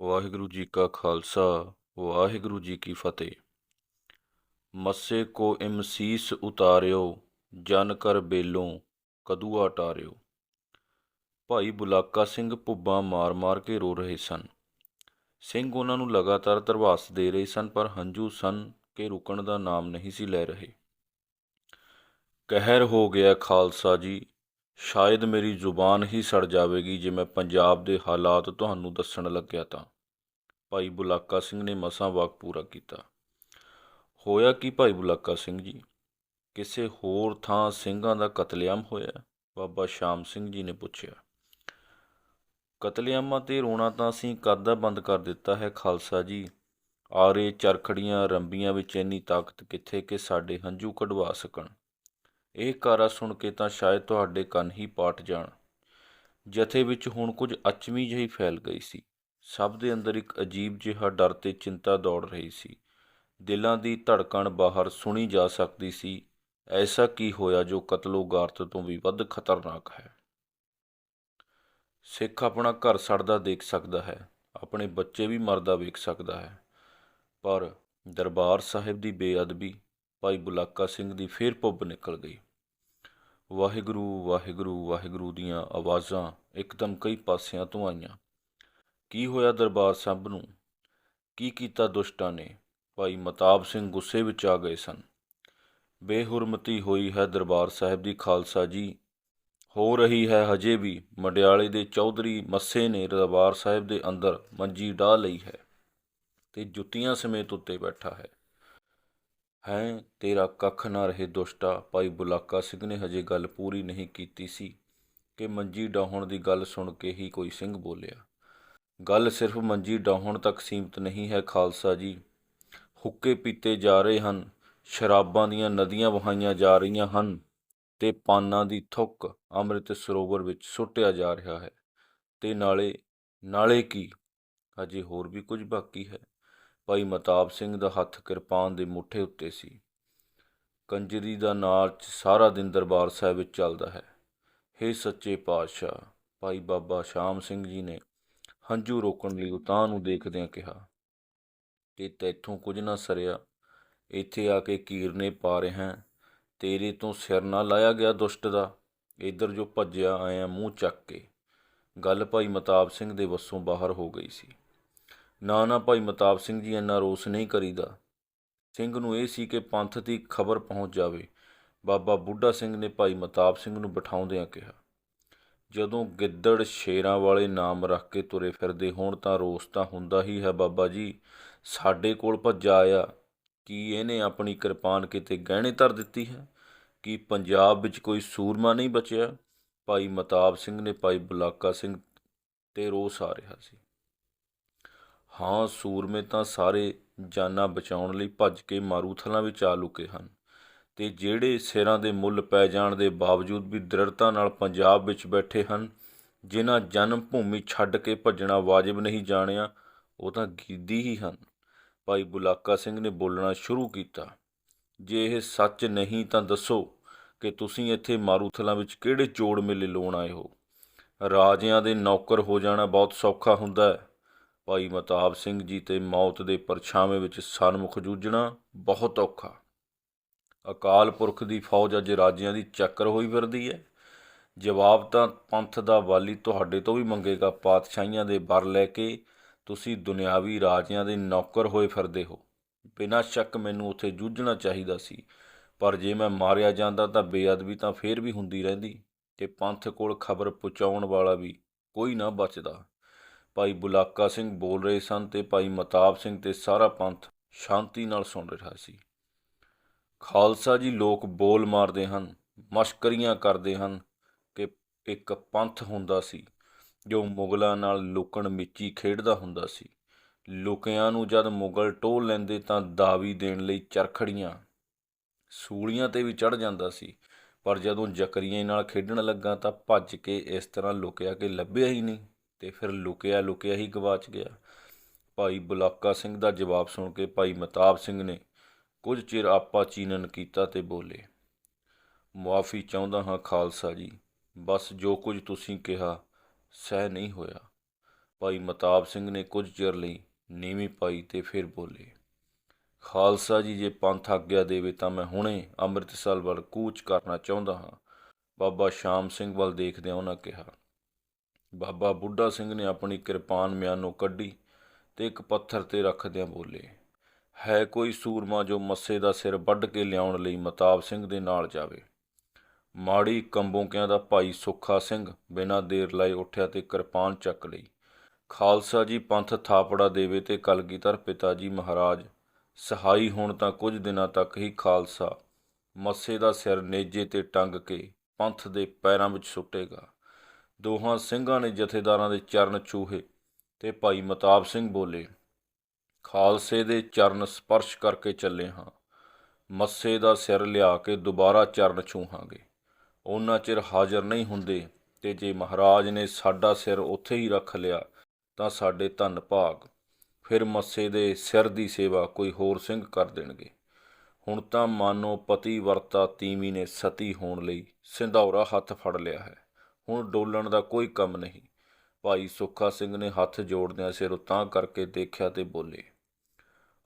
ਵਾਹਿਗੁਰੂ ਜੀ ਕਾ ਖਾਲਸਾ, ਵਾਹਿਗੁਰੂ ਜੀ ਕੀ ਫਤਿਹ। ਮੱਸੇ ਕੋ ਇਮਸੀਸ ਉਤਾਰਿਓ, ਜਨ ਕਰ ਬੇਲੋਂ ਕਦੂਆ ਟਾਰਿਓ। ਭਾਈ ਬੁਲਾਕਾ ਸਿੰਘ ਭੁੱਬਾਂ ਮਾਰ-ਮਾਰ ਕੇ ਰੋ ਰਹੇ ਸਨ। ਸਿੰਘ ਉਹਨਾਂ ਨੂੰ ਲਗਾਤਾਰ ਧਰਵਾਸ ਦੇ ਰਹੇ ਸਨ, ਪਰ ਹੰਝੂ ਸਨ ਕਿ ਰੁਕਣ ਦਾ ਨਾਮ ਨਹੀਂ ਸੀ ਲੈ ਰਹੇ। ਕਹਿਰ ਹੋ ਗਿਆ ਖਾਲਸਾ ਜੀ ਸ਼ਾਇਦ ਮੇਰੀ ਜ਼ੁਬਾਨ ਹੀ ਸੜ ਜਾਵੇਗੀ ਜੇ ਮੈਂ ਪੰਜਾਬ ਦੇ ਹਾਲਾਤ ਤੁਹਾਨੂੰ ਦੱਸਣ ਲੱਗਿਆ ਤਾਂ। ਭਾਈ ਬੁਲਾਕਾ ਸਿੰਘ ਨੇ ਮਸਾਂ ਵਾਕ ਪੂਰਾ ਕੀਤਾ। ਹੋਇਆ ਕੀ ਭਾਈ ਬੁਲਾਕਾ ਸਿੰਘ ਜੀ? ਕਿਸੇ ਹੋਰ ਥਾਂ ਸਿੰਘਾਂ ਦਾ ਕਤਲੇਆਮ ਹੋਇਆ? ਬਾਬਾ ਸ਼ਾਮ ਸਿੰਘ ਜੀ ਨੇ ਪੁੱਛਿਆ। ਕਤਲੇਆਮਾਂ ਤੇ ਰੋਣਾ ਤਾਂ ਅਸੀਂ ਕਦ ਬੰਦ ਕਰ ਦਿੱਤਾ ਹੈ ਖਾਲਸਾ ਜੀ। ਆਰੇ ਚਰਖੜੀਆਂ ਰੰਬੀਆਂ ਵਿੱਚ ਇੰਨੀ ਤਾਕਤ ਕਿੱਥੇ ਕਿ ਸਾਡੇ ਹੰਝੂ ਕਢਵਾ ਸਕਣ। ਇਹ ਕਾਰਾ ਸੁਣ ਕੇ ਤਾਂ ਸ਼ਾਇਦ ਤੁਹਾਡੇ ਕੰਨ ਹੀ ਪਾਟ ਜਾਣ। ਜਥੇ ਵਿੱਚ ਹੁਣ ਕੁਝ ਅਚਵੀਂ ਜਿਹੀ ਫੈਲ ਗਈ ਸੀ। ਸਭ ਦੇ ਅੰਦਰ ਇੱਕ ਅਜੀਬ ਜਿਹਾ ਡਰ ਤੇ ਚਿੰਤਾ ਦੌੜ ਰਹੀ ਸੀ। ਦਿਲਾਂ ਦੀ ਧੜਕਣ ਬਾਹਰ ਸੁਣੀ ਜਾ ਸਕਦੀ ਸੀ, ਐਸਾ ਕੀ ਹੋਇਆ ਜੋ ਕਤਲੋਗਾਰਤ ਤੋਂ ਵੀ ਵੱਧ ਖਤਰਨਾਕ ਹੈ? ਸਿੱਖ ਆਪਣਾ ਘਰ ਸੜਦਾ ਦੇਖ ਸਕਦਾ ਹੈ, ਆਪਣੇ ਬੱਚੇ ਵੀ ਮਰਦਾ ਵੇਖ ਸਕਦਾ ਹੈ। ਪਰ ਦਰਬਾਰ ਸਾਹਿਬ ਦੀ ਬੇਅਦਬੀ, ਭਾਈ ਬੁਲਾਕਾ ਸਿੰਘ ਦੀ ਫੇਰ ਪੁੱਬ ਨਿਕਲ ਗਈ। ਵਾਹਿਗੁਰੂ ਵਾਹਿਗੁਰੂ ਵਾਹਿਗੁਰੂ ਦੀਆਂ ਆਵਾਜ਼ਾਂ ਇੱਕਦਮ ਕਈ ਪਾਸਿਆਂ ਤੋਂ ਆਈਆਂ। ਕੀ ਹੋਇਆ ਦਰਬਾਰ ਸਾਹਿਬ ਨੂੰ? ਕੀ ਕੀਤਾ ਦੁਸ਼ਟਾਂ ਨੇ? ਭਾਈ ਮਤਾਬ ਸਿੰਘ ਗੁੱਸੇ ਵਿੱਚ ਆ ਗਏ ਸਨ। ਬੇਹੁਰਮਤੀ ਹੋਈ ਹੈ ਦਰਬਾਰ ਸਾਹਿਬ ਦੀ, ਖਾਲਸਾ ਜੀ। ਹੋ ਰਹੀ ਹੈ ਹਜੇ ਵੀ। ਮੰਡਿਆਲੇ ਦੇ ਚੌਧਰੀ ਮੱਸੇ ਨੇ ਦਰਬਾਰ ਸਾਹਿਬ ਦੇ ਅੰਦਰ ਮੰਜੀ ਢਾ ਲਈ ਹੈ ਤੇ ਜੁੱਤੀਆਂ ਸਮੇਤ ਉੱਤੇ ਬੈਠਾ ਹੈ। ਹੈਂ, ਤੇਰਾ ਕੱਖ ਨਾ ਰਹੇ ਦੁਸ਼ਟਾ। ਭਾਈ ਬੁਲਾਕਾ ਸਿੰਘ ਨੇ ਹਜੇ ਗੱਲ ਪੂਰੀ ਨਹੀਂ ਕੀਤੀ ਸੀ ਕਿ ਮੰਜੀ ਡਾਹਣ ਦੀ ਗੱਲ ਸੁਣ ਕੇ ਹੀ ਕੋਈ ਸਿੰਘ ਬੋਲਿਆ। ਗੱਲ ਸਿਰਫ ਮੰਜੀ ਡਾਹਣ ਤੱਕ ਸੀਮਤ ਨਹੀਂ ਹੈ ਖਾਲਸਾ ਜੀ। ਹੁੱਕੇ ਪੀਤੇ ਜਾ ਰਹੇ ਹਨ, ਸ਼ਰਾਬਾਂ ਦੀਆਂ ਨਦੀਆਂ ਵਹਾਈਆਂ ਜਾ ਰਹੀਆਂ ਹਨ ਤੇ ਪਾਨਾਂ ਦੀ ਥੁੱਕ ਅੰਮ੍ਰਿਤ ਸਰੋਵਰ ਵਿੱਚ ਸੁੱਟਿਆ ਜਾ ਰਿਹਾ ਹੈ। ਤੇ ਨਾਲੇ ਨਾਲੇ ਕੀ? ਅਜੇ ਹੋਰ ਵੀ ਕੁਝ ਬਾਕੀ ਹੈ। ਭਾਈ ਮਤਾਬ ਸਿੰਘ ਦਾ ਹੱਥ ਕਿਰਪਾਨ ਦੇ ਮੁੱਠੇ ਉੱਤੇ ਸੀ। ਕੰਜਰੀ ਦਾ ਨਾਚ ਸਾਰਾ ਦਿਨ ਦਰਬਾਰ ਸਾਹਿਬ ਵਿੱਚ ਚੱਲਦਾ ਹੈ। ਹੇ ਸੱਚੇ ਪਾਤਸ਼ਾਹ, ਭਾਈ ਬਾਬਾ ਸ਼ਾਮ ਸਿੰਘ ਜੀ ਨੇ ਹੰਝੂ ਰੋਕਣ ਲਈ ਉਤਾਂ ਨੂੰ ਦੇਖਦਿਆਂ ਕਿਹਾ, ਤੇ ਤੈਥੋਂ ਕੁਝ ਨਾ ਸਰਿਆ, ਇੱਥੇ ਆ ਕੇ ਕੀਰਨੇ ਪਾ ਰਿਹਾ। ਤੇਰੇ ਤੋਂ ਸਿਰ ਨਾ ਲਾਇਆ ਗਿਆ ਦੁਸ਼ਟ ਦਾ, ਇੱਧਰ ਜੋ ਭੱਜਿਆ ਆਇਆ ਮੂੰਹ ਚੱਕ ਕੇ। ਗੱਲ ਭਾਈ ਮਤਾਬ ਸਿੰਘ ਦੇ ਵੱਸੋਂ ਬਾਹਰ ਹੋ ਗਈ ਸੀ। ਨਾ ਨਾ ਭਾਈ ਮਤਾਬ ਸਿੰਘ ਜੀ ਇੰਨਾ ਰੋਸ ਨਹੀਂ ਕਰੀਦਾ। ਸਿੰਘ ਨੂੰ ਇਹ ਸੀ ਕਿ ਪੰਥ ਦੀ ਖਬਰ ਪਹੁੰਚ ਜਾਵੇ। ਬਾਬਾ ਬੁੱਢਾ ਸਿੰਘ ਨੇ ਭਾਈ ਮਤਾਬ ਸਿੰਘ ਨੂੰ ਬਿਠਾਉਂਦਿਆਂ ਕਿਹਾ, ਜਦੋਂ ਗਿੱਦੜ ਸ਼ੇਰਾਂ ਵਾਲੇ ਨਾਮ ਰੱਖ ਕੇ ਤੁਰੇ ਫਿਰਦੇ ਹੋਣ ਤਾਂ ਰੋਸ ਤਾਂ ਹੁੰਦਾ ਹੀ ਹੈ ਬਾਬਾ ਜੀ। ਸਾਡੇ ਕੋਲ ਭੱਜਾ ਆਇਆ। ਕੀ ਇਹਨੇ ਆਪਣੀ ਕਿਰਪਾਨ ਕਿਤੇ ਗਹਿਣੇ ਧਰ ਦਿੱਤੀ ਹੈ? ਕੀ ਪੰਜਾਬ ਵਿੱਚ ਕੋਈ ਸੂਰਮਾ ਨਹੀਂ ਬਚਿਆ? ਭਾਈ ਮਤਾਬ ਸਿੰਘ ਨੇ ਭਾਈ ਬੁਲਾਕਾ ਸਿੰਘ ਤੇ ਰੋਸ ਆ ਰਿਹਾ ਸੀ। ਹਾਂ, ਸੂਰਮੇ ਤਾਂ ਸਾਰੇ ਜਾਨਾਂ ਬਚਾਉਣ ਲਈ ਭੱਜ ਕੇ ਮਾਰੂਥਲਾਂ ਵਿੱਚ ਆ ਲੁਕੇ ਹਨ। ਤੇ ਜਿਹੜੇ ਸਿਰਾਂ ਦੇ ਮੁੱਲ ਪੈ ਜਾਣ ਦੇ ਬਾਵਜੂਦ ਵੀ ਦ੍ਰਿੜਤਾ ਨਾਲ ਪੰਜਾਬ ਵਿੱਚ ਬੈਠੇ ਹਨ, ਜਿਨ੍ਹਾਂ ਜਨਮ ਭੂਮੀ ਛੱਡ ਕੇ ਭੱਜਣਾ ਵਾਜਿਬ ਨਹੀਂ ਜਾਣਿਆ, ਉਹ ਤਾਂ ਗੀਦੀ ਹੀ ਹਨ। ਭਾਈ ਬੁਲਾਕਾ ਸਿੰਘ ਨੇ ਬੋਲਣਾ ਸ਼ੁਰੂ ਕੀਤਾ, ਜੇ ਇਹ ਸੱਚ ਨਹੀਂ ਤਾਂ ਦੱਸੋ ਕਿ ਤੁਸੀਂ ਇੱਥੇ ਮਾਰੂਥਲਾਂ ਵਿੱਚ ਕਿਹੜੇ ਚੋੜ ਮੇਲੇ ਲਾਉਣ ਆਏ ਹੋ? ਰਾਜਿਆਂ ਦੇ ਨੌਕਰ ਹੋ ਜਾਣਾ ਬਹੁਤ ਸੌਖਾ ਹੁੰਦਾ ਹੈ। ਭਾਈ ਮਤਾਬ ਸਿੰਘ ਜੀ ਤੇ ਮੌਤ ਦੇ ਪਰਛਾਵੇਂ ਵਿੱਚ ਸਨਮੁਖ ਜੂਝਣਾ ਬਹੁਤ ਔਖਾ। ਅਕਾਲ ਪੁਰਖ ਦੀ ਫੌਜ ਅੱਜ ਰਾਜਿਆਂ ਦੀ ਚੱਕਰ ਹੋਈ ਫਿਰਦੀ ਹੈ। ਜਵਾਬ ਤਾਂ ਪੰਥ ਦਾ ਵਾਲੀ ਤੁਹਾਡੇ ਤੋਂ ਵੀ ਮੰਗੇਗਾ, ਪਾਤਸ਼ਾਹੀਆਂ ਦੇ ਬਰ ਲੈ ਕੇ ਤੁਸੀਂ ਦੁਨਿਆਵੀ ਰਾਜਿਆਂ ਦੇ ਨੌਕਰ ਹੋਏ ਫਿਰਦੇ ਹੋ। ਬਿਨਾਂ ਸ਼ੱਕ ਮੈਨੂੰ ਉੱਥੇ ਜੂਝਣਾ ਚਾਹੀਦਾ ਸੀ, ਪਰ ਜੇ ਮੈਂ ਮਾਰਿਆ ਜਾਂਦਾ ਤਾਂ ਬੇਅਦਬੀ ਤਾਂ ਫੇਰ ਵੀ ਹੁੰਦੀ ਰਹਿੰਦੀ ਤੇ ਪੰਥ ਕੋਲ ਖਬਰ ਪਹੁੰਚਾਉਣ ਵਾਲਾ ਵੀ ਕੋਈ ਨਾ ਬਚਦਾ। ਭਾਈ ਬੁਲਾਕਾ ਸਿੰਘ ਬੋਲ ਰਹੇ ਸਨ ਤੇ ਭਾਈ ਮਤਾਬ ਸਿੰਘ ਤੇ ਸਾਰਾ ਪੰਥ ਸ਼ਾਂਤੀ ਨਾਲ ਸੁਣ ਰਿਹਾ ਸੀ। ਖਾਲਸਾ ਜੀ ਲੋਕ ਬੋਲ ਮਾਰਦੇ ਹਨ, ਮਸ਼ਕਰੀਆਂ ਕਰਦੇ ਹਨ ਕਿ ਇੱਕ ਪੰਥ ਹੁੰਦਾ ਸੀ, ਜੋ ਮੁਗਲਾਂ ਨਾਲ ਲੁਕਣ ਮਿੱਚੀ ਖੇਡਦਾ ਹੁੰਦਾ ਸੀ। ਲੁਕਿਆਂ ਨੂੰ ਜਦ ਮੁਗਲ ਟੋਹ ਲੈਂਦੇ ਤਾਂ ਦਾਵੀ ਦੇਣ ਲਈ ਚਰਖੜੀਆਂ, ਸੂਲੀਆਂ ਤੇ ਵੀ ਚੜ ਜਾਂਦਾ ਸੀ, ਪਰ ਜਦੋਂ ਜਕਰੀਏ ਨਾਲ ਖੇਡਣ ਲੱਗਾ ਤਾਂ ਭੱਜ ਕੇ ਇਸ ਤਰ੍ਹਾਂ ਲੁਕਿਆ ਕਿ ਲੱਭਿਆ ਹੀ ਨਹੀਂ। ਤੇ ਫਿਰ ਲੁਕਿਆ ਲੁਕਿਆ ਹੀ ਗਵਾਚ ਗਿਆ। ਭਾਈ ਬੁਲਾਕਾ ਸਿੰਘ ਦਾ ਜਵਾਬ ਸੁਣ ਕੇ ਭਾਈ ਮਤਾਬ ਸਿੰਘ ਨੇ ਕੁਝ ਚਿਰ ਆਪਾ ਚੀਨਨ ਕੀਤਾ ਤੇ ਬੋਲੇ, ਮੁਆਫੀ ਚਾਹੁੰਦਾ ਹਾਂ ਖਾਲਸਾ ਜੀ, ਬਸ ਜੋ ਕੁਝ ਤੁਸੀਂ ਕਿਹਾ, ਸਹਿ ਨਹੀਂ ਹੋਇਆ। ਭਾਈ ਮਤਾਬ ਸਿੰਘ ਨੇ ਕੁਝ ਚਿਰ ਲਈ ਨੀਵੀਂ ਪਾਈ ਤੇ ਫਿਰ ਬੋਲੇ, ਖਾਲਸਾ ਜੀ, ਜੇ ਪੰਥ ਆਗਿਆ ਦੇਵੇ ਤਾਂ ਮੈਂ ਹੁਣੇ ਅੰਮ੍ਰਿਤਸਰ ਵੱਲ ਕੂਚ ਕਰਨਾ ਚਾਹੁੰਦਾ ਹਾਂ। ਬਾਬਾ ਸ਼ਾਮ ਸਿੰਘ ਵੱਲ ਦੇਖਦਿਆਂ ਉਹਨਾਂ ਕਿਹਾ ਬਾਬਾ ਬੁੱਢਾ ਸਿੰਘ ਨੇ ਆਪਣੀ ਕਿਰਪਾਨ ਮਿਆਨੋਂ ਕੱਢੀ ਤੇ ਇੱਕ ਪੱਥਰ ਤੇ ਰੱਖਦਿਆਂ ਬੋਲੇ, ਹੈ ਕੋਈ ਸੂਰਮਾ ਜੋ ਮੱਸੇ ਦਾ ਸਿਰ ਵੱਢ ਕੇ ਲਿਆਉਣ ਲਈ ਮਤਾਬ ਸਿੰਘ ਦੇ ਨਾਲ ਜਾਵੇ? ਮਾੜੀ ਕੰਬੋਕਿਆਂ ਦਾ ਭਾਈ ਸੁੱਖਾ ਸਿੰਘ ਬਿਨਾਂ ਦੇਰ ਲਾਏ ਉੱਠਿਆ ਤੇ ਕਿਰਪਾਨ ਚੱਕ ਲਈ। ਖਾਲਸਾ ਜੀ ਪੰਥ ਥਾਪੜਾ ਦੇਵੇ ਤੇ ਕਲਗੀਧਰ ਪਿਤਾ ਜੀ ਮਹਾਰਾਜ, ਸਹਾਈ ਹੋਣ ਤਾਂ ਕੁਝ ਦਿਨਾਂ ਤੱਕ ਹੀ ਖਾਲਸਾ, ਮੱਸੇ ਦਾ ਸਿਰ ਨੇਜੇ ਤੇ ਟੰਗ ਕੇ ਪੰਥ ਦੇ ਪੈਰਾਂ ਵਿੱਚ ਸੁੱਟੇਗਾ। ਦੋਹਾਂ ਸਿੰਘਾਂ ਨੇ ਜਥੇਦਾਰਾਂ ਦੇ ਚਰਨ ਛੂਹੇ ਤੇ ਭਾਈ ਮਤਾਬ ਸਿੰਘ ਬੋਲੇ, ਖਾਲਸੇ ਦੇ ਚਰਨ ਸਪਰਸ਼ ਕਰਕੇ ਚੱਲੇ ਹਾਂ, ਮੱਸੇ ਦਾ ਸਿਰ ਲਿਆ ਕੇ ਦੁਬਾਰਾ ਚਰਨ ਛੂਹਾਂਗੇ। ਉਹਨਾਂ ਚਿਰ ਹਾਜ਼ਰ ਨਹੀਂ ਹੁੰਦੇ ਤੇ ਜੇ ਮਹਾਰਾਜ ਨੇ ਸਾਡਾ ਸਿਰ ਉੱਥੇ ਹੀ ਰੱਖ ਲਿਆ ਤਾਂ ਸਾਡੇ ਧੰਨ ਭਾਗ। ਫਿਰ ਮੱਸੇ ਦੇ ਸਿਰ ਦੀ ਸੇਵਾ ਕੋਈ ਹੋਰ ਸਿੰਘ ਕਰ ਦੇਣਗੇ। ਹੁਣ ਤਾਂ ਮਾਨੋ ਪਤੀ ਵਰਤਾ ਤੀਵੀ ਨੇ ਸਤੀ ਹੋਣ ਲਈ ਸਿੰਧੌਰਾ ਹੱਥ ਫੜ ਲਿਆ ਹੈ। ਹੁਣ ਡੋਲਣ ਦਾ ਕੋਈ ਕੰਮ ਨਹੀਂ। ਭਾਈ ਸੁੱਖਾ ਸਿੰਘ ਨੇ ਹੱਥ ਜੋੜਦਿਆਂ ਸਿਰ ਉਤਾਂ ਕਰਕੇ ਦੇਖਿਆ ਤੇ ਬੋਲੇ,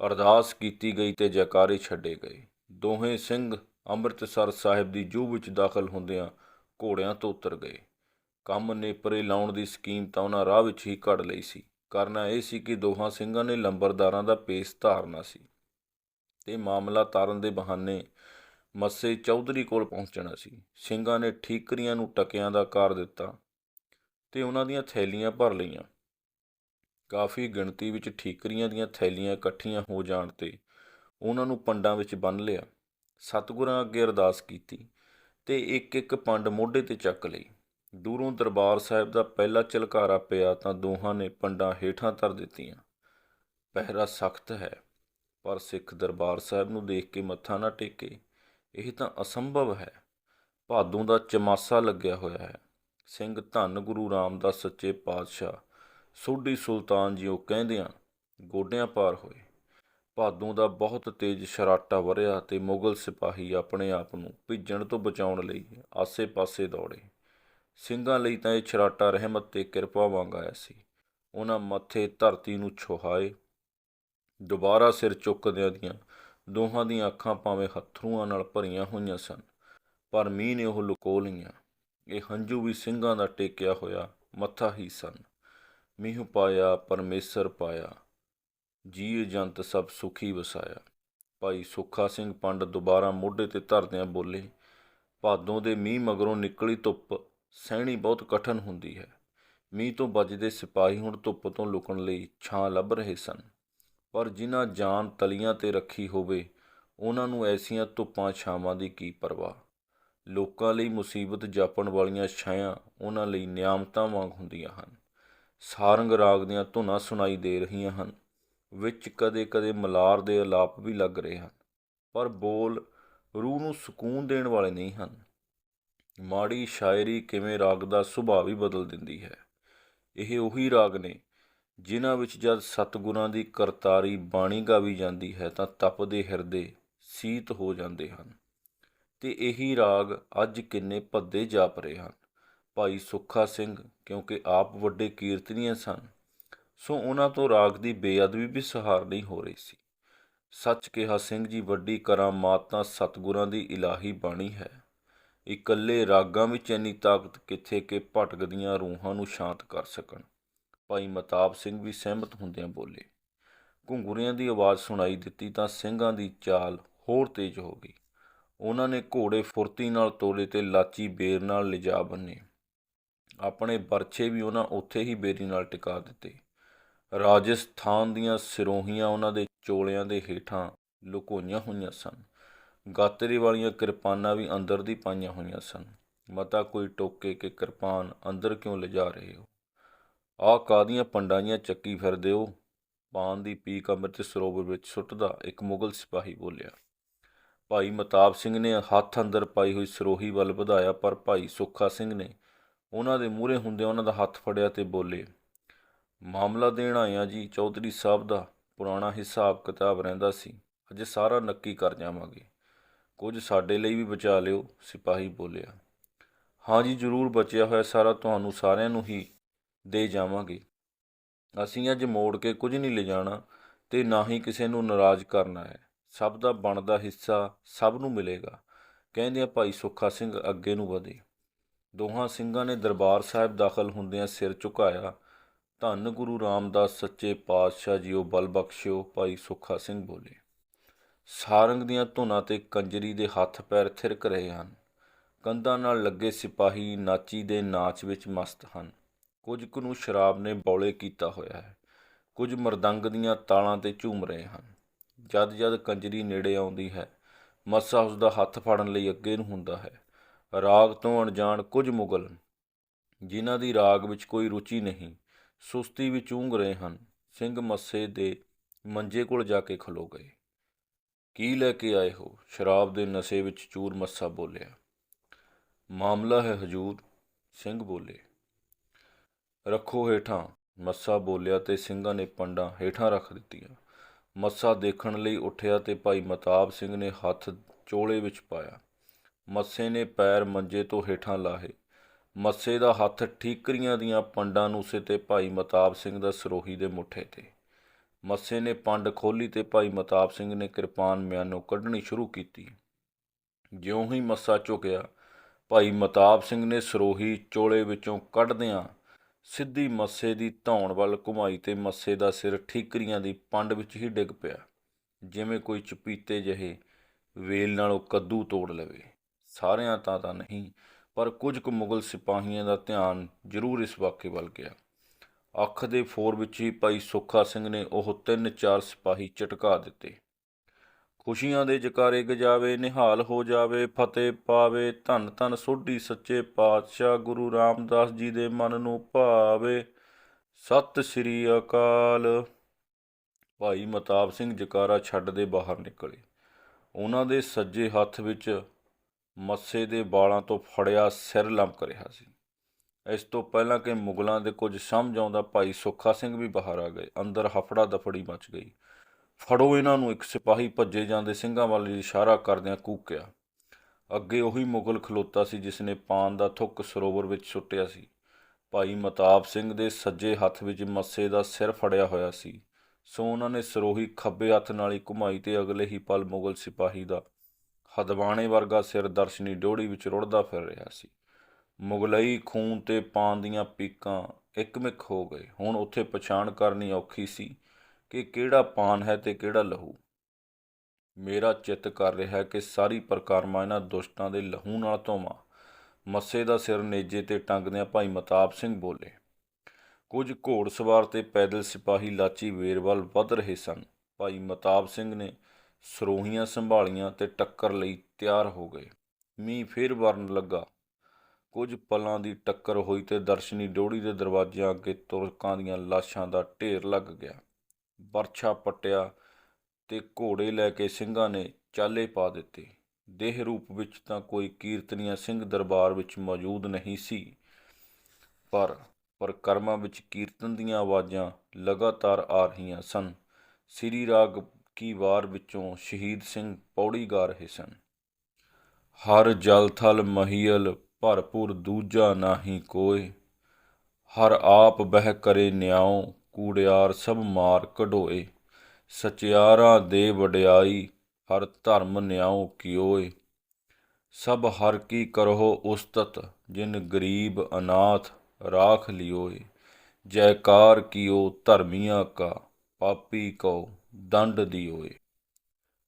ਅਰਦਾਸ ਕੀਤੀ ਗਈ ਤੇ ਜੈਕਾਰੇ ਛੱਡੇ ਗਏ। ਦੋਹੇ ਸਿੰਘ ਅੰਮ੍ਰਿਤਸਰ ਸਾਹਿਬ ਦੀ ਜੂਹ ਵਿੱਚ ਦਾਖਲ ਹੁੰਦਿਆਂ ਘੋੜਿਆਂ ਤੋਂ ਉਤਰ ਗਏ। ਕੰਮ ਨੇਪਰੇ ਲਾਉਣ ਦੀ ਸਕੀਮ ਤਾਂ ਉਹਨਾਂ ਰਾਹ ਵਿੱਚ ਹੀ ਘੜ ਲਈ ਸੀ। ਕਰਨਾ ਇਹ ਸੀ ਕਿ ਦੋਹਾਂ ਸਿੰਘਾਂ ਨੇ ਲੰਬਰਦਾਰਾਂ ਦਾ ਪੇਸ ਧਾਰਨਾ ਸੀ। ਤੇ ਮਾਮਲਾ ਤਾਰਨ ਦੇ ਬਹਾਨੇ ਮੱਸੇ ਚੌਧਰੀ ਕੋਲ ਪਹੁੰਚਣਾ ਸੀ। ਸਿੰਘਾਂ ਨੇ ਠੀਕਰੀਆਂ ਨੂੰ ਟਕਿਆਂ ਦਾ ਕਾਰ ਦਿੱਤਾ ਤੇ ਉਹਨਾਂ ਦੀਆਂ ਥੈਲੀਆਂ ਭਰ ਲਈਆਂ। ਕਾਫੀ ਗਿਣਤੀ ਵਿੱਚ ਠੀਕਰੀਆਂ ਦੀਆਂ ਥੈਲੀਆਂ ਇਕੱਠੀਆਂ ਹੋ ਜਾਣ ਤੇ ਉਹਨਾਂ ਨੂੰ ਪੰਡਾਂ ਵਿੱਚ ਬੰਨ੍ਹ ਲਿਆ। ਸਤਿਗੁਰਾਂ ਅੱਗੇ ਅਰਦਾਸ ਕੀਤੀ ਤੇ ਇੱਕ ਇੱਕ ਪੰਡ ਮੋਢੇ ਤੇ ਚੱਕ ਲਈ ਦੂਰੋਂ ਦਰਬਾਰ ਸਾਹਿਬ ਦਾ ਪਹਿਲਾ ਝਲਕਾਰਾ ਪਿਆ ਤਾਂ ਦੋਹਾਂ ਨੇ ਪੰਡਾਂ ਹੇਠਾਂ ਧਰ ਦਿੱਤੀਆਂ। ਪਹਿਰਾ ਸਖਤ ਹੈ, ਪਰ ਸਿੱਖ ਦਰਬਾਰ ਸਾਹਿਬ ਨੂੰ ਦੇਖ ਕੇ ਮੱਥਾ ਨਾ ਟੇਕੇ। ਇਹ ਤਾਂ ਅਸੰਭਵ ਹੈ। ਭਾਦੋਂ ਦਾ ਚਮਾਸਾ ਲੱਗਿਆ ਹੋਇਆ ਹੈ। ਸਿੰਘ ਧੰਨ ਗੁਰੂ ਰਾਮਦਾਸ ਸੱਚੇ ਪਾਤਸ਼ਾਹ, ਸੋਢੀ ਸੁਲਤਾਨ ਜੀ ਉਹ ਕਹਿੰਦਿਆਂ ਗੋਡਿਆਂ ਪਾਰ ਹੋਏ। ਭਾਦੋਂ ਦਾ ਬਹੁਤ ਤੇਜ਼ ਸ਼ਰਾਟਾ ਵਰਿਆ ਤੇ ਮੁਗਲ ਸਿਪਾਹੀ ਆਪਣੇ ਆਪ ਨੂੰ ਭਿੱਜਣ ਤੋਂ ਬਚਾਉਣ ਲਈ ਆਸੇ-ਪਾਸੇ ਦੌੜੇ। ਸਿੰਘਾਂ ਲਈ ਤਾਂ ਇਹ ਸ਼ਰਾਟਾ ਰਹਿਮਤ ਤੇ ਕਿਰਪਾ ਵਾਂਗ ਆਇਆ ਸੀ। ਉਹਨਾਂ ਮੱਥੇ ਧਰਤੀ ਨੂੰ ਛੁਹਾਏ। ਦੁਬਾਰਾ ਸਿਰ ਚੁੱਕਦਿਆਂ ਦੀਆਂ ਦੋਹਾਂ ਦੀਆਂ ਅੱਖਾਂ ਭਾਵੇਂ ਹੱਥਰੂਆਂ ਨਾਲ ਭਰੀਆਂ ਹੋਈਆਂ ਸਨ, ਪਰ ਮੀਂਹ ਨੇ ਉਹ ਲੁਕੋ ਲਈਆਂ। ਇਹ ਹੰਝੂ ਵੀ ਸਿੰਘਾਂ ਦਾ ਟੇਕਿਆ ਹੋਇਆ ਮੱਥਾ ਹੀ ਸਨ। ਮੀਂਹ ਪਾਇਆ, ਪਰਮੇਸ਼ਰ ਪਾਇਆ ਜੀਵ ਜੰਤ ਸਭ ਸੁਖੀ ਵਸਾਇਆ। ਭਾਈ ਸੁੱਖਾ ਸਿੰਘ ਪੰਡ ਦੁਬਾਰਾ ਮੋਢੇ ਤੇ ਧਰਦਿਆਂ ਬੋਲੇ, ਭਾਦੋਂ ਦੇ ਮੀਂਹ ਮਗਰੋਂ ਨਿਕਲੀ ਧੁੱਪ ਸਹਿਣੀ ਬਹੁਤ ਕਠਨ ਹੁੰਦੀ ਹੈ। ਮੀਂਹ ਤੋਂ ਬਚਦੇ ਸਿਪਾਹੀ ਹੁਣ ਧੁੱਪ ਤੋਂ ਲੁਕਣ ਲਈ ਛਾਂ ਲੱਭ ਰਹੇ ਸਨ। ਪਰ ਜਿਨ੍ਹਾਂ ਜਾਨ ਤਲੀਆਂ ਤੇ ਰੱਖੀ ਹੋਵੇ, ਉਹਨਾਂ ਨੂੰ ਐਸੀਆਂ ਧੁੱਪਾਂ ਛਾਵਾਂ ਦੀ ਕੀ ਪਰਵਾਹ? ਲੋਕਾਂ ਲਈ ਮੁਸੀਬਤ ਜਾਪਣ ਵਾਲੀਆਂ ਛਾਇਆ ਉਹਨਾਂ ਲਈ ਨਿਆਮਤਾਂ ਵਾਂਗ ਹੁੰਦੀਆਂ ਹਨ। ਸਾਰੰਗ ਰਾਗ ਦੀਆਂ ਧੁਨਾਂ ਸੁਣਾਈ ਦੇ ਰਹੀਆਂ ਹਨ। ਵਿੱਚ ਕਦੇ-ਕਦੇ ਮਲਾਰ ਦੇ ਆਲਾਪ ਵੀ ਲੱਗ ਰਹੇ ਹਨ। ਪਰ ਬੋਲ ਰੂਹ ਨੂੰ ਸਕੂਨ ਦੇਣ ਵਾਲੇ ਨਹੀਂ ਹਨ। ਮਾੜੀ ਸ਼ਾਇਰੀ ਕਿਵੇਂ ਰਾਗ ਦਾ ਸੁਭਾਅ ਵੀ ਬਦਲ ਦਿੰਦੀ ਹੈ। ਇਹ ਉਹੀ ਰਾਗ ਨੇ ਜਿਨ੍ਹਾਂ ਵਿੱਚ ਜਦ ਸਤਿਗੁਰਾਂ ਦੀ ਕਰਤਾਰੀ ਬਾਣੀ ਗਾਵੀ ਜਾਂਦੀ ਹੈ ਤਾਂ ਤਪਦੇ ਹਿਰਦੇ ਸੀਤ ਹੋ ਜਾਂਦੇ ਹਨ ਤੇ ਇਹੀ ਰਾਗ ਅੱਜ ਕਿੰਨੇ ਭੱਦੇ ਜਾਪ ਰਹੇ ਹਨ। ਭਾਈ ਸੁੱਖਾ ਸਿੰਘ, ਕਿਉਂਕਿ ਆਪ ਵੱਡੇ ਕੀਰਤਨੀਏ ਸਨ, ਸੋ ਉਹਨਾਂ ਤੋਂ ਰਾਗ ਦੀ ਬੇਅਦਬੀ ਵੀ ਸਹਾਰ ਨਹੀਂ ਹੋ ਰਹੀ ਸੀ। ਸੱਚ ਕਿਹਾ, ਸਿੰਘ ਜੀ, ਵੱਡੀ ਕਰਾਮਾਤ ਤਾਂ ਸਤਿਗੁਰਾਂ ਦੀ ਇਲਾਹੀ ਬਾਣੀ ਹੈ। ਇਕੱਲੇ ਰਾਗਾਂ ਵਿੱਚ ਇੰਨੀ ਤਾਕਤ ਕਿੱਥੇ ਕਿ ਭਟਕਦੀਆਂ ਰੂਹਾਂ ਨੂੰ ਸ਼ਾਂਤ ਕਰ ਸਕਣ। ਭਾਈ ਮਤਾਬ ਸਿੰਘ ਵੀ ਸਹਿਮਤ ਹੁੰਦਿਆਂ ਬੋਲੇ। ਘੁੰਗੂਰਿਆਂ ਦੀ ਆਵਾਜ਼ ਸੁਣਾਈ ਦਿੱਤੀ ਤਾਂ ਸਿੰਘਾਂ ਦੀ ਚਾਲ ਹੋਰ ਤੇਜ਼ ਹੋ ਗਈ। ਉਹਨਾਂ ਨੇ ਘੋੜੇ ਫੁਰਤੀ ਨਾਲ ਤੋਲੇ ਤੇ ਲਾਚੀ ਬੇਰ ਨਾਲ ਲਿਜਾ ਬੰਨੇ। ਆਪਣੇ ਬਰਛੇ ਵੀ ਉਹਨਾਂ ਉੱਥੇ ਹੀ ਬੇਰੀ ਨਾਲ ਟਿਕਾ ਦਿੱਤੇ। ਰਾਜਸਥਾਨ ਦੀਆਂ ਸਿਰੋਹੀਆਂ ਉਹਨਾਂ ਦੇ ਚੋਲਿਆਂ ਦੇ ਹੇਠਾਂ ਲੁਕੋਈਆਂ ਹੋਈਆਂ ਸਨ। ਗਾਤਰੇ ਵਾਲੀਆਂ ਕਿਰਪਾਨਾਂ ਵੀ ਅੰਦਰ ਦੀ ਪਾਈਆਂ ਹੋਈਆਂ ਸਨ। ਮਤਾ ਕੋਈ ਟੋਕੇ ਕਿ ਕਿਰਪਾਨ ਅੰਦਰ ਕਿਉਂ ਲਿਜਾ ਰਹੇ ਹੋ? ਆਹ ਕਾਦੀਆਂ ਪੰਡਾਈਆਂ ਚੱਕੀ ਫਿਰਦੇ ਹੋ? ਪਾਨ ਦੀ ਪੀਕ ਅੰਮ੍ਰਿਤ ਸਰੋਵਰ ਵਿੱਚ ਸੁੱਟਦਾ ਇੱਕ ਮੁਗਲ ਸਿਪਾਹੀ ਬੋਲਿਆ। ਭਾਈ ਮਤਾਬ ਸਿੰਘ ਨੇ ਹੱਥ ਅੰਦਰ ਪਾਈ ਹੋਈ ਸਰੋਹੀ ਵੱਲ ਵਧਾਇਆ, ਪਰ ਭਾਈ ਸੁੱਖਾ ਸਿੰਘ ਨੇ ਉਹਨਾਂ ਦੇ ਮੂਹਰੇ ਹੁੰਦਿਆਂ ਉਹਨਾਂ ਦਾ ਹੱਥ ਫੜਿਆ ਤੇ ਬੋਲੇ, ਮਾਮਲਾ ਦੇਣ ਆਇਆ ਜੀ, ਚੌਧਰੀ ਸਾਹਿਬ ਦਾ ਪੁਰਾਣਾ ਹਿਸਾਬ ਕਿਤਾਬ ਰਹਿੰਦਾ ਸੀ, ਅਜੇ ਸਾਰਾ ਨੱਕੀ ਕਰ ਜਾਵਾਂਗੇ। ਕੁਝ ਸਾਡੇ ਲਈ ਵੀ ਬਚਾ ਲਿਓ, ਸਿਪਾਹੀ ਬੋਲਿਆ। ਹਾਂ ਜੀ, ਜ਼ਰੂਰ ਬਚਿਆ ਹੋਇਆ ਸਾਰਾ ਤੁਹਾਨੂੰ ਸਾਰਿਆਂ ਨੂੰ ਹੀ ਦੇ ਜਾਵਾਂਗੇ। ਅਸੀਂ ਅੱਜ ਮੋੜ ਕੇ ਕੁਝ ਨਹੀਂ ਲਿਜਾਣਾ ਤੇ ਨਾ ਹੀ ਕਿਸੇ ਨੂੰ ਨਾਰਾਜ਼ ਕਰਨਾ ਹੈ। ਸਭ ਦਾ ਬਣਦਾ ਹਿੱਸਾ ਸਭ ਨੂੰ ਮਿਲੇਗਾ। ਕਹਿੰਦਿਆਂ ਭਾਈ ਸੁੱਖਾ ਸਿੰਘ ਅੱਗੇ ਨੂੰ ਵਧੇ। ਦੋਹਾਂ ਸਿੰਘਾਂ ਨੇ ਦਰਬਾਰ ਸਾਹਿਬ ਦਾਖਲ ਹੁੰਦਿਆਂ ਸਿਰ ਝੁਕਾਇਆ। ਧੰਨ ਗੁਰੂ ਰਾਮਦਾਸ ਸੱਚੇ ਪਾਤਸ਼ਾਹ ਜੀਓ ਬਲ ਬਖਸ਼ਿਓ, ਭਾਈ ਸੁੱਖਾ ਸਿੰਘ ਬੋਲੇ। ਸਾਰੰਗ ਦੀਆਂ ਧੁਨਾਂ ਤੇ ਕੰਜਰੀ ਦੇ ਹੱਥ ਪੈਰ ਥਿਰਕ ਰਹੇ ਹਨ। ਕੰਧਾਂ ਨਾਲ ਲੱਗੇ ਸਿਪਾਹੀ ਨਾਚੀ ਦੇ ਨਾਚ ਵਿੱਚ ਮਸਤ ਹਨ। ਕੁਝ ਕੁ ਨੂੰ ਸ਼ਰਾਬ ਨੇ ਬੌਲੇ ਕੀਤਾ ਹੋਇਆ ਹੈ। ਕੁਝ ਮਰਦੰਗ ਦੀਆਂ ਤਾਲਾਂ ਤੇ ਝੂਮ ਰਹੇ ਹਨ। ਜਦ ਜਦ ਕੰਜਰੀ ਨੇੜੇ ਆਉਂਦੀ ਹੈ, ਮੱਸਾ ਉਸ ਦਾ ਹੱਥ ਫੜਨ ਲਈ ਅੱਗੇ ਨੂੰ ਹੁੰਦਾ ਹੈ। ਰਾਗ ਤੋਂ ਅਣਜਾਣ ਕੁਝ ਮੁਗਲ, ਜਿਨ੍ਹਾਂ ਦੀ ਰਾਗ ਵਿੱਚ ਕੋਈ ਰੁਚੀ ਨਹੀਂ, ਸੁਸਤੀ ਵਿੱਚ ਊਂਘ ਰਹੇ ਹਨ, ਸਿੰਘ ਮੱਸੇ ਦੇ ਮੰਜੇ ਕੋਲ ਜਾ ਕੇ ਖਲੋ ਗਏ। ਕੀ ਲੈ ਕੇ ਆਏ ਹੋ? ਸ਼ਰਾਬ ਦੇ ਨਸ਼ੇ ਵਿੱਚ ਚੂਰ ਮੱਸਾ ਬੋਲਿਆ। ਮਾਮਲਾ ਹੈ ਹਜੂਰ, ਸਿੰਘ ਬੋਲੇ। ਰੱਖੋ ਹੇਠਾਂ। ਮੱਸਾ ਬੋਲਿਆ ਤੇ ਸਿੰਘਾਂ ਨੇ ਪੰਡਾਂ ਹੇਠਾਂ ਰੱਖ ਦਿੱਤੀਆਂ। ਮੱਸਾ ਦੇਖਣ ਲਈ ਉੱਠਿਆ ਤੇ ਭਾਈ ਮਤਾਬ ਸਿੰਘ ਨੇ ਹੱਥ ਚੋਲੇ ਵਿੱਚ ਪਾਇਆ। ਮੱਸੇ ਨੇ ਪੈਰ ਮੰਜੇ ਤੋਂ ਹੇਠਾਂ ਲਾਹੇ। ਮੱਸੇ ਦਾ ਹੱਥ ਠੀਕਰੀਆਂ ਦੀਆਂ ਪੰਡਾਂ ਨੂੰ ਉਸੇ ਤੇ ਭਾਈ ਮਤਾਬ ਸਿੰਘ ਦਾ ਸਰੋਹੀ ਦੇ ਮੁੱਠੇ ਤੇ। ਮੱਸੇ ਨੇ ਪੰਡ ਖੋਲੀ ਤੇ ਭਾਈ ਮਤਾਬ ਸਿੰਘ ਨੇ ਕਿਰਪਾਨ ਮਿਆਨੋਂ ਕੱਢਣੀ ਸ਼ੁਰੂ ਕੀਤੀ। ਜਿਉਂ ਹੀ ਮੱਸਾ ਝੁਕਿਆ, ਭਾਈ ਮਤਾਬ ਸਿੰਘ ਨੇ ਸਰੋਹੀ ਚੋਲੇ ਵਿੱਚੋਂ ਕੱਢਦਿਆਂ ਸਿੱਧੀ ਮੱਸੇ ਦੀ ਧੌਣ ਵੱਲ ਘੁਮਾਈ ਤੇ ਮੱਸੇ ਦਾ ਸਿਰ ਠੀਕਰੀਆਂ ਦੀ ਪੰਡ ਵਿੱਚ ਹੀ ਡਿੱਗ ਪਿਆ। ਜਿਵੇਂ ਕੋਈ ਚਪੀਤੇ ਜਿਹੇ ਵੇਲ ਨਾਲੋਂ ਕੱਦੂ ਤੋੜ ਲਵੇ। ਸਾਰਿਆਂ ਤਾਂ ਤਾਂ ਨਹੀਂ, ਪਰ ਕੁਝ ਕੁ ਮੁਗਲ ਸਿਪਾਹੀਆਂ ਦਾ ਧਿਆਨ ਜ਼ਰੂਰ ਇਸ ਵਾਕੇ ਵੱਲ ਗਿਆ। ਅੱਖ ਦੇ ਫੋਰ ਵਿੱਚ ਹੀ ਭਾਈ ਸੁੱਖਾ ਸਿੰਘ ਨੇ ਉਹ ਤਿੰਨ ਚਾਰ ਸਿਪਾਹੀ ਝਟਕਾ ਦਿੱਤੇ। ਖੁਸ਼ੀਆਂ ਦੇ ਜਕਾਰੇ ਗਜਾਵੇ, ਨਿਹਾਲ ਹੋ ਜਾਵੇ, ਫਤਿਹ ਪਾਵੇ, ਧੰਨ ਧੰਨ ਸੋਢੀ ਸੱਚੇ ਪਾਤਸ਼ਾਹ ਗੁਰੂ ਰਾਮਦਾਸ ਜੀ ਦੇ ਮਨ ਨੂੰ ਭਾਵੇ। ਸਤਿ ਸ੍ਰੀ ਅਕਾਲ। ਭਾਈ ਮਤਾਬ ਸਿੰਘ ਜਕਾਰਾ ਛੱਡ ਦੇ ਬਾਹਰ ਨਿਕਲੇ। ਉਹਨਾਂ ਦੇ ਸੱਜੇ ਹੱਥ ਵਿੱਚ ਮੱਸੇ ਦੇ ਵਾਲਾਂ ਤੋਂ ਫੜਿਆ ਸਿਰ ਲੰਮਕ ਰਿਹਾ ਸੀ। ਇਸ ਤੋਂ ਪਹਿਲਾਂ ਕਿ ਮੁਗਲਾਂ ਦੇ ਕੁਝ ਸਮਝ ਆਉਂਦਾ ਭਾਈ ਸੁੱਖਾ ਸਿੰਘ ਵੀ ਬਾਹਰ ਆ ਗਏ। ਅੰਦਰ ਹਫੜਾ ਦਫੜੀ ਮਚ ਗਈ। ਫੜੋ ਇਹਨਾਂ ਨੂੰ, ਇੱਕ ਸਿਪਾਹੀ ਭੱਜੇ ਜਾਂਦੇ ਸਿੰਘਾਂ ਵੱਲ ਇਸ਼ਾਰਾ ਕਰਦਿਆਂ ਕੂਕਿਆ। ਅੱਗੇ ਉਹੀ ਮੁਗਲ ਖਲੋਤਾ ਸੀ ਜਿਸ ਨੇ ਪਾਨ ਦਾ ਥੁੱਕ ਸਰੋਵਰ ਵਿੱਚ ਸੁੱਟਿਆ ਸੀ। ਭਾਈ ਮਤਾਬ ਸਿੰਘ ਦੇ ਸੱਜੇ ਹੱਥ ਵਿੱਚ ਮੱਸੇ ਦਾ ਸਿਰ ਫੜਿਆ ਹੋਇਆ ਸੀ। ਸੋ ਉਹਨਾਂ ਨੇ ਸਰੋਹੀ ਖੱਬੇ ਹੱਥ ਨਾਲ ਹੀ ਘੁਮਾਈ ਤੇ ਅਗਲੇ ਹੀ ਪਲ ਮੁਗਲ ਸਿਪਾਹੀ ਦਾ ਹਦਵਾਣੇ ਵਰਗਾ ਸਿਰ ਦਰਸ਼ਨੀ ਡੋੜੀ ਵਿੱਚ ਰੁੜਦਾ ਫਿਰ ਰਿਹਾ ਸੀ। ਮੁਗਲਈ ਖੂਨ ਤੇ ਪਾਨ ਦੀਆਂ ਪੀਕਾਂ ਇੱਕਮਿਕ ਹੋ ਗਏ। ਹੁਣ ਉੱਥੇ ਪਛਾਣ ਕਰਨੀ ਔਖੀ ਸੀ। ਕਿ ਕਿਹੜਾ ਪਾਨ ਹੈ ਤੇ ਕਿਹੜਾ ਲਹੂ? ਮੇਰਾ ਚਿੱਤ ਕਰ ਰਿਹਾ ਕਿ ਸਾਰੀ ਪ੍ਰਕਾਰਮਾ ਇਹਨਾਂ ਦੁਸ਼ਟਾਂ ਦੇ ਲਹੂ ਨਾਲ ਧੋਵਾਂ। ਮੱਸੇ ਦਾ ਸਿਰ ਨੇਜੇ ਤੇ ਟੰਗਦਿਆਂ ਭਾਈ ਮਤਾਬ ਸਿੰਘ ਬੋਲੇ, ਕੁਝ ਘੋੜ ਸਵਾਰ ਤੇ ਪੈਦਲ ਸਿਪਾਹੀ ਲਾਚੀ ਵੇਰਵਲ ਵੱਧ ਰਹੇ ਸਨ। ਭਾਈ ਮਤਾਬ ਸਿੰਘ ਨੇ ਸਰੋਹੀਆਂ ਸੰਭਾਲੀਆਂ ਤੇ ਟੱਕਰ ਲਈ ਤਿਆਰ ਹੋ ਗਏ। ਮੀਂਹ ਫੇਰ ਵਰਨ ਲੱਗਾ। ਕੁਝ ਪਲਾਂ ਦੀ ਟੱਕਰ ਹੋਈ ਤੇ ਦਰਸ਼ਨੀ ਡੋੜੀ ਦੇ ਦਰਵਾਜ਼ਿਆਂ ਅੱਗੇ ਤੁਰਕਾਂ ਦੀਆਂ ਲਾਸ਼ਾਂ ਦਾ ਢੇਰ ਲੱਗ ਗਿਆ। ਵਰਛਾ ਪਟਿਆ ਤੇ ਘੋੜੇ ਲੈ ਕੇ ਸਿੰਘਾਂ ਨੇ ਚਾਲੇ ਪਾ ਦਿੱਤੇ। ਦੇਹ ਰੂਪ ਵਿੱਚ ਤਾਂ ਕੋਈ ਕੀਰਤਨੀਆ ਸਿੰਘ ਦਰਬਾਰ ਵਿੱਚ ਮੌਜੂਦ ਨਹੀਂ ਸੀ, ਪਰ ਪਰ ਕਰਮਾਂ ਵਿੱਚ ਕੀਰਤਨ ਦੀਆਂ ਆਵਾਜ਼ਾਂ ਲਗਾਤਾਰ ਆ ਰਹੀਆਂ ਸਨ। ਸ੍ਰੀ ਰਾਗ ਕੀ ਵਾਰ ਵਿੱਚੋਂ ਸ਼ਹੀਦ ਸਿੰਘ ਪੌੜੀ ਗਾ ਰਹੇ ਸਨ। ਹਰ ਜਲ ਥਲ ਮਹੀਲ ਭਰਪੂਰ ਦੂਜਾ ਨਾਹੀ ਕੋਏ, ਹਰ ਆਪ ਬਹਿ ਕਰੇ ਨਿਆਉ ਕੂੜਿਆਰ ਸਭ ਮਾਰ ਕਢੋਏ। ਸਚਿਆਰਾਂ ਦੇ ਵਡਿਆਈ, ਹਰ ਧਰਮ ਨਿਆਉ ਕਿਓਏ। ਸਭ ਹਰ ਕੀ ਕਰੋ ਉਸਤਤ, ਜਿਨ ਗਰੀਬ ਅਨਾਥ ਰਾਖ ਲਿਓਏ। ਜੈਕਾਰ ਕੀਓ ਧਰਮੀਆਂ ਕਾ, ਪਾਪੀ ਕੋ ਦੰਡ ਦਿਓਏ।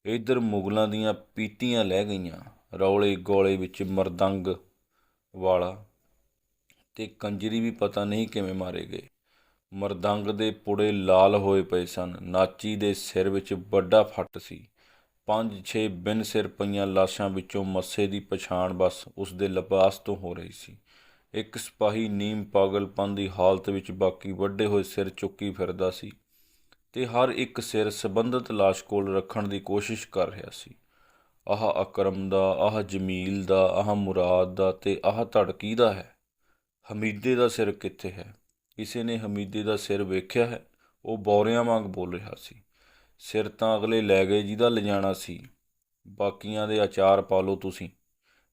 ਇਧਰ ਮੁਗਲਾਂ ਦੀਆਂ ਪੀਤੀਆਂ ਲੈ ਗਈਆਂ, ਰੌਲੇ ਗੋਲੇ ਵਿੱਚ ਮਰਦੰਗ ਵਾਲਾ। ਤੇ ਕੰਜਰੀ ਵੀ ਪਤਾ ਨਹੀਂ ਕਿਵੇਂ ਮਾਰੇ ਗਏ। ਮਰਦੰਗ ਦੇ ਪੁੜੇ ਲਾਲ ਹੋਏ ਪਏ ਸਨ। ਨਾਚੀ ਦੇ ਸਿਰ ਵਿੱਚ ਵੱਡਾ ਫੱਟ ਸੀ। ਪੰਜ ਛੇ ਬਿਨ ਸਿਰ ਪਈਆਂ ਲਾਸ਼ਾਂ ਵਿੱਚੋਂ ਮੱਸੇ ਦੀ ਪਛਾਣ ਬਸ ਉਸ ਦੇ ਲਿਬਾਸ ਤੋਂ ਹੋ ਰਹੀ ਸੀ। ਇੱਕ ਸਿਪਾਹੀ ਨੀਮ ਪਾਗਲਪਨ ਦੀ ਹਾਲਤ ਵਿੱਚ ਬਾਕੀ ਵੱਡੇ ਹੋਏ ਸਿਰ ਚੁੱਕੀ ਫਿਰਦਾ ਸੀ ਤੇ ਹਰ ਇੱਕ ਸਿਰ ਸੰਬੰਧਿਤ ਲਾਸ਼ ਕੋਲ ਰੱਖਣ ਦੀ ਕੋਸ਼ਿਸ਼ ਕਰ ਰਿਹਾ ਸੀ। ਆਹ ਅਕਰਮ ਦਾ, ਆਹ ਜਮੀਲ ਦਾ, ਆਹ ਮੁਰਾਦ ਦਾ ਤੇ ਆਹ ਧੜਕੀ ਦਾ ਹੈ। ਹਮੀਦੇ ਦਾ ਸਿਰ ਕਿੱਥੇ ਹੈ? ਕਿਸੇ ਨੇ ਹਮੀਦੇ ਦਾ ਸਿਰ ਵੇਖਿਆ ਹੈ, ਉਹ ਬੌਰਿਆਂ ਵਾਂਗ ਬੋਲ ਰਿਹਾ ਸੀ। ਸਿਰ ਤਾਂ ਅਗਲੇ ਲੈ ਗਏ ਜਿਹਦਾ ਲਿਜਾਣਾ ਸੀ। ਬਾਕੀਆਂ ਦੇ ਆਚਾਰ ਪਾ ਲਓ ਤੁਸੀਂ।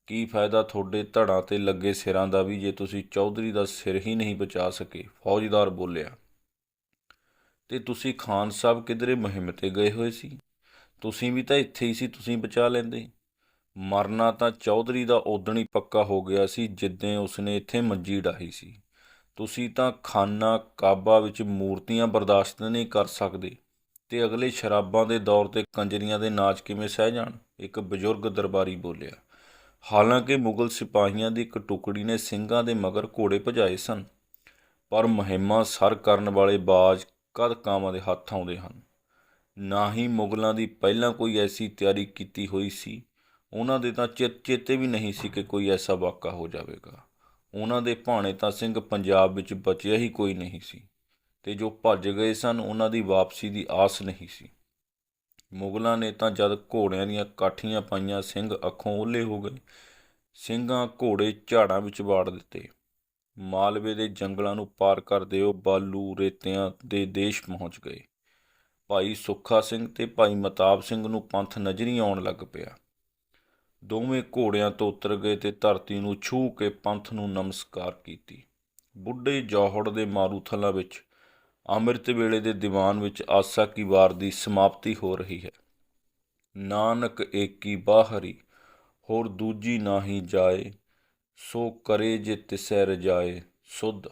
ਕੀ ਫਾਇਦਾ ਤੁਹਾਡੇ ਧੜਾਂ ਤੇ ਲੱਗੇ ਸਿਰਾਂ ਦਾ ਵੀ ਜੇ ਤੁਸੀਂ ਚੌਧਰੀ ਦਾ ਸਿਰ ਹੀ ਨਹੀਂ ਬਚਾ ਸਕੇ, ਫੌਜਦਾਰ ਬੋਲਿਆ। ਤੇ ਤੁਸੀਂ ਖਾਨ ਸਾਹਿਬ ਕਿਧਰੇ ਮੁਹਿੰਮ ਤੇ ਗਏ ਹੋਏ ਸੀ? ਤੁਸੀਂ ਵੀ ਤਾਂ ਇੱਥੇ ਹੀ ਸੀ, ਤੁਸੀਂ ਬਚਾ ਲੈਂਦੇ। ਮਰਨਾ ਤਾਂ ਚੌਧਰੀ ਦਾ ਉਦਣ ਹੀ ਪੱਕਾ ਹੋ ਗਿਆ ਸੀ ਜਿੱਦਾਂ ਉਸਨੇ ਇੱਥੇ ਮੰਜੀ ਡਾਹੀ ਸੀ। ਤੁਸੀਂ ਤਾਂ ਖਾਨਾ ਕਾਬਾ ਵਿੱਚ ਮੂਰਤੀਆਂ ਬਰਦਾਸ਼ਤ ਨਹੀਂ ਕਰ ਸਕਦੇ ਤੇ ਅਗਲੇ ਸ਼ਰਾਬਾਂ ਦੇ ਦੌਰ ਤੇ ਕੰਜਰੀਆਂ ਦੇ ਨਾਚ ਕਿਵੇਂ ਸਹਿ ਜਾਣ? ਇੱਕ ਬਜ਼ੁਰਗ ਦਰਬਾਰੀ ਬੋਲਿਆ, ਹਾਲਾਂਕਿ ਮੁਗਲ ਸਿਪਾਹੀਆਂ ਦੀ ਇੱਕ ਟੁਕੜੀ ਨੇ ਸਿੰਘਾਂ ਦੇ ਮਗਰ ਘੋੜੇ ਭਜਾਏ ਸਨ, ਪਰ ਮੁਹਿੰਮਾਂ ਸਰ ਕਰਨ ਵਾਲੇ ਬਾਜ ਕਦ ਕਾਵਾਂ ਦੇ ਹੱਥ ਆਉਂਦੇ ਹਨ? ਨਾ ਹੀ ਮੁਗਲਾਂ ਦੀ ਪਹਿਲਾਂ ਕੋਈ ਐਸੀ ਤਿਆਰੀ ਕੀਤੀ ਹੋਈ ਸੀ, ਉਹਨਾਂ ਦੇ ਤਾਂ ਚਿਤ ਚੇਤੇ ਵੀ ਨਹੀਂ ਸੀ ਕਿ ਕੋਈ ਐਸਾ ਵਾਕਾ ਹੋ ਜਾਵੇਗਾ। ਉਹਨਾਂ ਦੇ ਭਾਣੇ ਤਾਂ ਸਿੰਘ ਪੰਜਾਬ ਵਿੱਚ ਬਚਿਆ ਹੀ ਕੋਈ ਨਹੀਂ ਸੀ ਤੇ ਜੋ ਭੱਜ ਗਏ ਸਨ, ਉਹਨਾਂ ਦੀ ਵਾਪਸੀ ਦੀ ਆਸ ਨਹੀਂ ਸੀ। ਮੁਗਲਾਂ ਨੇ ਤਾਂ ਜਦ ਘੋੜਿਆਂ ਦੀਆਂ ਕਾਠੀਆਂ ਪਾਈਆਂ, ਸਿੰਘ ਅੱਖੋਂ ਓਲੇ ਹੋ ਗਏ। ਸਿੰਘਾਂ ਘੋੜੇ ਝਾੜਾਂ ਵਿੱਚ ਵਾੜ ਦਿੱਤੇ। ਮਾਲਵੇ ਦੇ ਜੰਗਲਾਂ ਨੂੰ ਪਾਰ ਕਰਦੇ ਉਹ ਬਾਲੂ ਰੇਤਿਆਂ ਦੇ ਦੇਸ਼ ਪਹੁੰਚ ਗਏ। ਭਾਈ ਸੁੱਖਾ ਸਿੰਘ ਤੇ ਭਾਈ ਮਤਾਬ ਸਿੰਘ ਨੂੰ ਪੰਥ ਨਜ਼ਰੀ ਆਉਣ ਲੱਗ ਪਿਆ। ਦੋਵੇਂ ਘੋੜਿਆਂ ਤੋਂ ਉਤਰ ਗਏ ਤੇ ਧਰਤੀ ਨੂੰ ਛੂਹ ਕੇ ਪੰਥ ਨੂੰ ਨਮਸਕਾਰ ਕੀਤੀ। ਬੁੱਢੇ ਜੌਹੜ ਦੇ ਮਾਰੂਥਲਾਂ ਵਿੱਚ, ਅੰਮ੍ਰਿਤ ਵੇਲੇ ਦੇ ਦੀਵਾਨ ਵਿੱਚ ਆਸਾ ਕੀ ਵਾਰ ਦੀ ਸਮਾਪਤੀ ਹੋ ਰਹੀ ਹੈ। ਨਾਨਕ ਏਕੀ ਬਾਹਰੀ, ਹੋਰ ਦੂਜੀ ਨਾਹੀ ਜਾਏ, ਸੋ ਕਰੇ ਜੇ ਤਿਸੈ ਰਜਾਏ ਸੁਧ।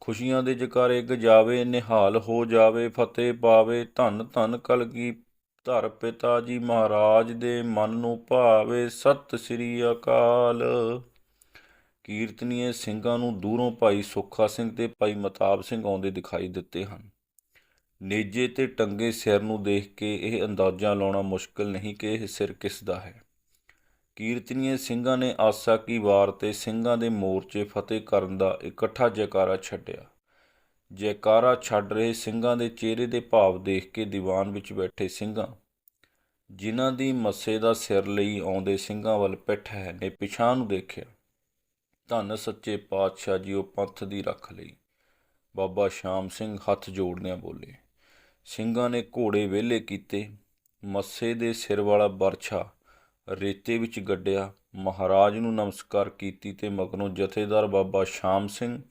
ਖੁਸ਼ੀਆਂ ਦੇ ਜਕਾਰੇ ਗਜਾਵੇ, ਨਿਹਾਲ ਹੋ ਜਾਵੇ, ਫਤਿਹ ਪਾਵੇ, ਧਨ ਧਨ ਕਲਗੀ ਧਰ ਪਿਤਾ ਜੀ ਮਹਾਰਾਜ ਦੇ ਮਨ ਨੂੰ ਭਾਵੇ ਸਤਿ ਸ੍ਰੀ ਅਕਾਲ। ਕੀਰਤਨੀਏ ਸਿੰਘਾਂ ਨੂੰ ਦੂਰੋਂ ਭਾਈ ਸੁੱਖਾ ਸਿੰਘ ਤੇ ਭਾਈ ਮਤਾਬ ਸਿੰਘ ਆਉਂਦੇ ਦਿਖਾਈ ਦਿੱਤੇ ਹਨ। ਨੇਜੇ ਤੇ ਟੰਗੇ ਸਿਰ ਨੂੰ ਦੇਖ ਕੇ ਇਹ ਅੰਦਾਜ਼ਾ ਲਾਉਣਾ ਮੁਸ਼ਕਲ ਨਹੀਂ ਕਿ ਇਹ ਸਿਰ ਕਿਸ ਦਾ ਹੈ। ਕੀਰਤਨੀਏ ਸਿੰਘਾਂ ਨੇ ਆਸਾ ਕੀ ਵਾਰ ਤੇ ਸਿੰਘਾਂ ਦੇ ਮੋਰਚੇ ਫਤਿਹ ਕਰਨ ਦਾ ਇਕੱਠਾ ਜੈਕਾਰਾ ਛੱਡਿਆ। ਜੈਕਾਰਾ ਛੱਡ ਰਹੇ ਸਿੰਘਾਂ ਦੇ ਚਿਹਰੇ ਦੇ ਭਾਵ ਦੇਖ ਕੇ ਦੀਵਾਨ ਵਿੱਚ ਬੈਠੇ ਸਿੰਘਾਂ। ਜਿਨ੍ਹਾਂ ਦੀ ਮੱਸੇ ਦਾ ਸਿਰ ਲਈ ਆਉਂਦੇ ਸਿੰਘਾਂ ਵੱਲ ਪਿੱਠ ਹੈ, ਨੇ ਪਿਛਾਂ ਨੂੰ ਦੇਖਿਆ। ਧੰਨ ਸੱਚੇ ਪਾਤਸ਼ਾਹ ਜੀ, ਉਹ ਪੰਥ ਦੀ ਰੱਖ ਲਈ। ਬਾਬਾ ਸ਼ਾਮ ਸਿੰਘ ਹੱਥ ਜੋੜਦਿਆਂ ਬੋਲੇ, ਸਿੰਘਾਂ ਨੇ ਘੋੜੇ ਵਿਹਲੇ ਕੀਤੇ, ਮੱਸੇ ਦੇ ਸਿਰ ਵਾਲਾ ਬਰਛਾ ਰੇਤੇ ਵਿੱਚ ਗੱਡਿਆ। ਮਹਾਰਾਜ ਨੂੰ ਨਮਸਕਾਰ ਕੀਤੀ ਤੇ ਮਗਰੋਂ ਜਥੇਦਾਰ ਬਾਬਾ ਸ਼ਾਮ ਸਿੰਘ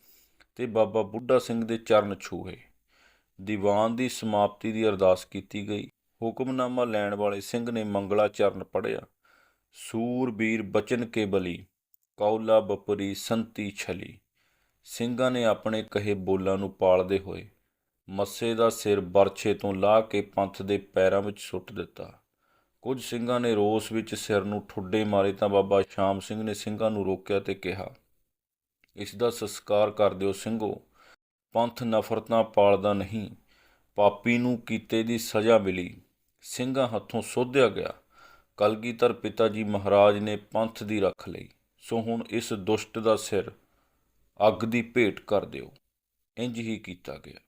ਤੇ ਬਾਬਾ ਬੁੱਢਾ ਸਿੰਘ ਦੇ ਚਰਨ ਛੂਹੇ। ਦੀਵਾਨ ਦੀ ਸਮਾਪਤੀ ਦੀ ਅਰਦਾਸ ਕੀਤੀ ਗਈ। ਹੁਕਮਨਾਮਾ ਲੈਣ ਵਾਲੇ ਸਿੰਘ ਨੇ ਮੰਗਲਾ ਚਰਨ ਪੜਿਆ ਸੂਰਬੀਰ ਬਚਨ ਕੇ ਬਲੀ, ਕੌਲਾ ਬਪਰੀ ਸੰਤੀ ਛਲੀ। ਸਿੰਘਾਂ ਨੇ ਆਪਣੇ ਕਹੇ ਬੋਲਾਂ ਨੂੰ ਪਾਲਦੇ ਹੋਏ ਮੱਸੇ ਦਾ ਸਿਰ ਬਰਛੇ ਤੋਂ ਲਾਹ ਕੇ ਪੰਥ ਦੇ ਪੈਰਾਂ ਵਿੱਚ ਸੁੱਟ ਦਿੱਤਾ। ਕੁਝ ਸਿੰਘਾਂ ਨੇ ਰੋਸ ਵਿੱਚ ਸਿਰ ਨੂੰ ਠੁੱਡੇ ਮਾਰੇ ਤਾਂ ਬਾਬਾ ਸ਼ਾਮ ਸਿੰਘ ਨੇ ਸਿੰਘਾਂ ਨੂੰ ਰੋਕਿਆ ਤੇ ਕਿਹਾ ਇਸ ਦਾ ਸੰਸਕਾਰ ਕਰ ਦਿਓ ਸਿੰਘੋ, ਪੰਥ ਨਫ਼ਰਤਾਂ ਪਾਲਦਾ ਨਹੀਂ, ਪਾਪੀ ਨੂੰ ਕੀਤੇ ਦੀ ਸਜ਼ਾ ਮਿਲੀ। ਸਿੰਘਾਂ ਹੱਥੋਂ ਸੋਧਿਆ ਗਿਆ। ਕਲਗੀਧਰ ਪਿਤਾ ਜੀ ਮਹਾਰਾਜ ਨੇ ਪੰਥ ਦੀ ਰੱਖ ਲਈ। ਸੋ ਹੁਣ ਇਸ ਦੁਸ਼ਟ ਦਾ ਸਿਰ ਅੱਗ ਦੀ ਭੇਟ ਕਰ ਦਿਓ। ਇੰਜ ਹੀ ਕੀਤਾ ਗਿਆ।